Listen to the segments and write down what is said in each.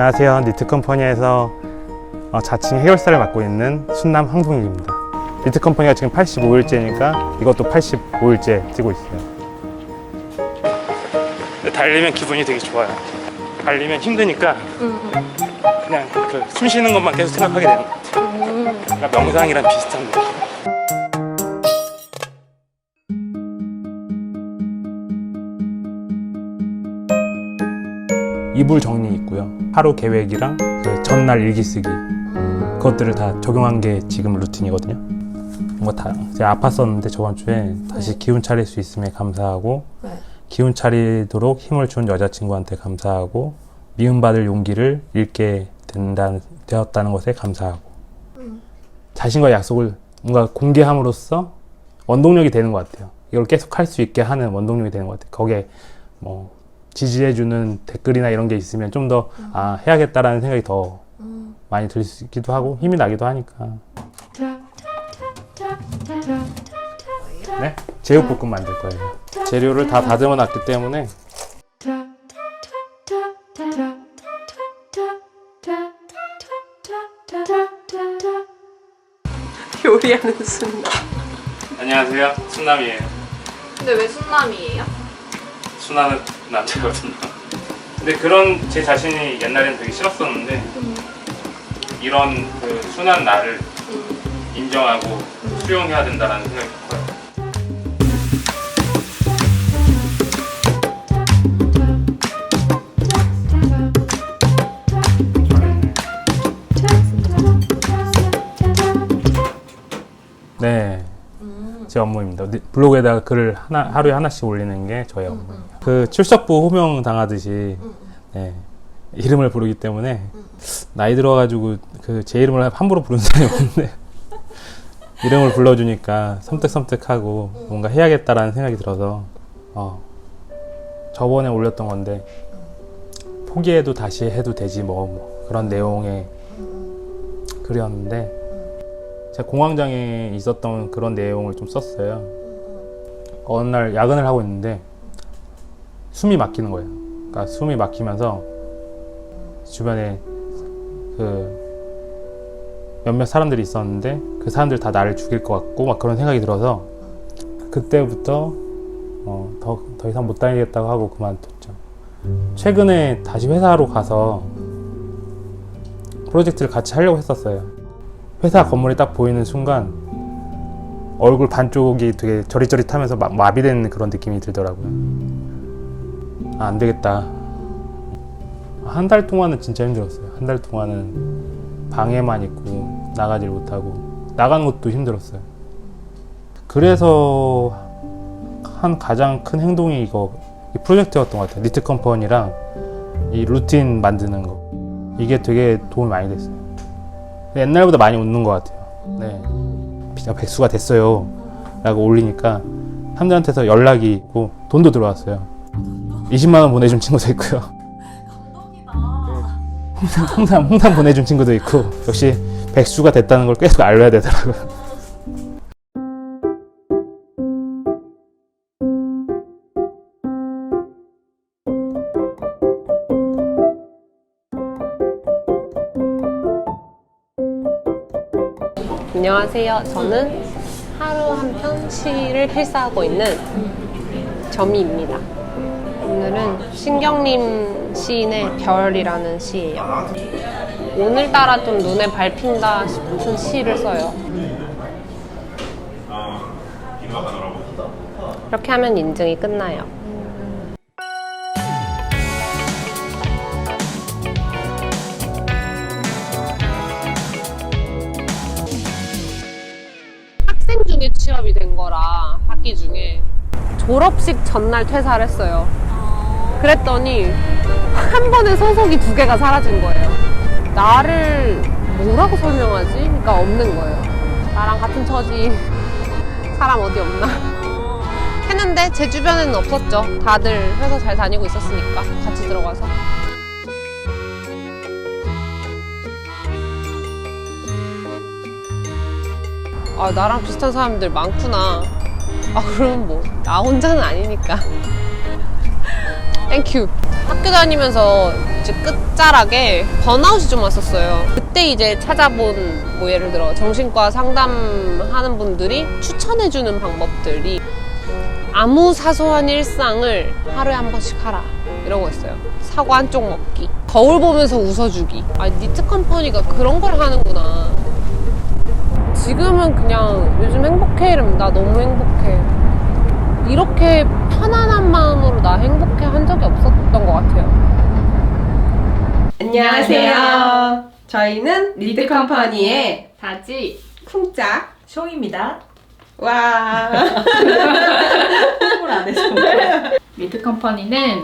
안녕하세요. 니트 컴퍼니에서 어, 자칭 해결사를 맡고 있는 순남 황동일입니다. 니트 컴퍼니가 지금 85일째니까 이것도 85일째 뛰고 있어요. 달리면 기분이 되게 좋아요. 달리면 힘드니까 그냥 그 숨 쉬는 것만 계속 생각하게 되는 것 같아요. 그러니까 명상이랑 비슷한 느낌. 이불 정리. 하루 계획이랑 그 전날 일기 쓰기 그것들을 다 적용한 게 지금 루틴이거든요. 뭔가 다 제가 아팠었는데 저번 주에 다시 기운 차릴 수 있음에 감사하고 네. 기운 차리도록 힘을 준 여자친구한테 감사하고 미움받을 용기를 잃게 된다, 되었다는 것에 감사하고 자신과 약속을 뭔가 공개함으로써 원동력이 되는 것 같아요. 이걸 계속 할 수 있게 하는 원동력이 되는 것 같아요. 거기에 뭐 지지해주는 댓글이나 이런 게 있으면 좀 더 아, 해야겠다라는 생각이 더 많이 들수 있기도 하고 힘이 나기도 하니까. 네? 제육볶음 만들 거예요. 재료를 다 다듬어 놨기 때문에 요리하는 순간. 안녕하세요. 순남이에요. 근데 왜 순남이에요? 순남은 남자거든요. 근데 그런 제 자신이 옛날엔 되게 싫었었는데 이런 그 순한 나를 인정하고 수용해야 된다는 생각이 커요. 제 업무입니다. 니- 블로그에다가 글을 하나, 하루에 하나씩 올리는 게 저희 업무예요. 그 출석부 호명 당하듯이 네, 이름을 부르기 때문에 나이 들어가지고 그 제 이름을 함부로 부르는 사람이 없는데 이름을 불러주니까 섬뜩섬뜩하고 뭔가 해야겠다라는 생각이 들어서 어, 저번에 올렸던 건데 포기해도 다시 해도 되지 뭐, 뭐 그런 내용의 글이었는데 제가 공황장애 있었던 그런 내용을 좀 썼어요. 어느 날 야근을 하고 있는데 숨이 막히는 거예요. 그러니까 숨이 막히면서 주변에 그 몇몇 사람들이 있었는데 그 사람들 다 나를 죽일 것 같고 막 그런 생각이 들어서 그때부터 어, 더, 더 이상 못 다니겠다고 하고 그만뒀죠. 최근에 다시 회사로 가서 프로젝트를 같이 하려고 했었어요. 회사 건물이 딱 보이는 순간 얼굴 반쪽이 되게 저릿저릿하면서 마, 마비된 그런 느낌이 들더라고요. 아, 안 되겠다. 한 달 동안은 진짜 힘들었어요. 한 달 동안은 방에만 있고 나가질 못하고 나가는 것도 힘들었어요. 그래서 한 가장 큰 행동이 이거 이 프로젝트였던 것 같아요. 니트 컴퍼니랑 이 루틴 만드는 거 이게 되게 도움이 많이 됐어요. 옛날보다 많이 웃는 것 같아요. 네. 비자 백수가 됐어요. 라고 올리니까 사람들한테서 연락이 있고 돈도 들어왔어요. 20만 원 보내준 친구도 있고요. 홍삼, 홍삼, 홍삼 보내준 친구도 있고 역시 백수가 됐다는 걸 계속 알려야 되더라고요. 안녕하세요. 저는 하루 한 편 시를 필사하고 있는 점이입니다. 오늘은 신경림 시인의 별이라는 시예요. 오늘따라 좀 눈에 밟힌다 싶은 시를 써요. 이렇게 하면 인증이 끝나요. 졸업식 전날 퇴사를 했어요. 그랬더니 한 번에 소속이 두 개가 사라진 거예요. 나를 뭐라고 설명하지? 그러니까 없는 거예요. 나랑 같은 처지 사람 어디 없나? 했는데 제 주변에는 없었죠. 다들 회사 잘 다니고 있었으니까 같이 들어가서. 아 나랑 비슷한 사람들 많구나. 아 그럼 뭐 나 혼자는 아니니까. 땡큐. 학교 다니면서 이제 끝자락에 번아웃이 좀 왔었어요. 그때 이제 찾아본 뭐 예를 들어 정신과 상담하는 분들이 추천해주는 방법들이 아무 사소한 일상을 하루에 한 번씩 하라 이런 거였어요. 사과 한 쪽 먹기, 거울 보면서 웃어주기. 아 니트 컴퍼니가 그런 걸 하는구나. 지금은 그냥 요즘 행복해 나 너무 행복해. 이렇게 편안한 마음으로 나 행복해 한 적이 없었던 것 같아요. 안녕하세요. 저희는 리드 컴퍼니의 다지 쿵짝 쇼입니다. 와 홍보를 안 해서. 미드 컴퍼니는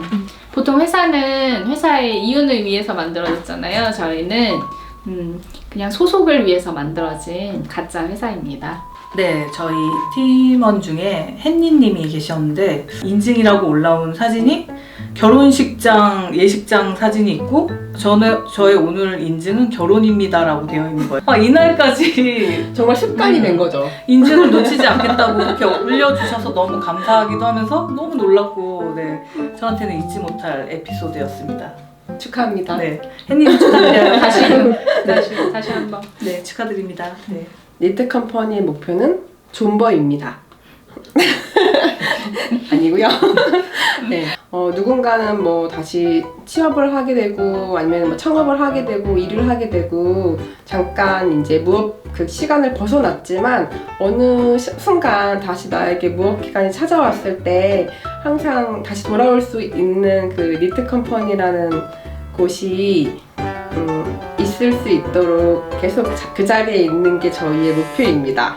보통 회사는 회사의 이윤을 위해서 만들어졌잖아요. 저희는 음, 그냥 소속을 위해서 만들어진 가짜 회사입니다. 네, 저희 팀원 중에 햇니님이 계셨는데 인증이라고 올라온 사진이 결혼식장 예식장 사진이 있고 저는 저의 오늘 인증은 결혼입니다라고 되어 있는 거예요. 아, 이날까지 정말 습관이 된 거죠. 인증을 놓치지 않겠다고 이렇게 올려주셔서 너무 감사하기도 하면서 너무 놀랐고 네 저한테는 잊지 못할 에피소드였습니다. 축하합니다. 네, 햇님 축하드려요. 다시 다시 다시 한번. 네 축하드립니다. 네. 리드 컴퍼니의 목표는 존버입니다. 아니고요. 네. 어, 누군가는 뭐 다시 취업을 하게 되고 아니면 뭐 창업을 하게 되고 일을 하게 되고 잠깐 이제 무업 그 시간을 벗어났지만 어느 시- 순간 다시 나에게 무업 기간이 찾아왔을 때 항상 다시 돌아올 수 있는 그 리트 컴퍼니라는 곳이 음, 있을 수 있도록 계속 자- 그 자리에 있는 게 저희의 목표입니다.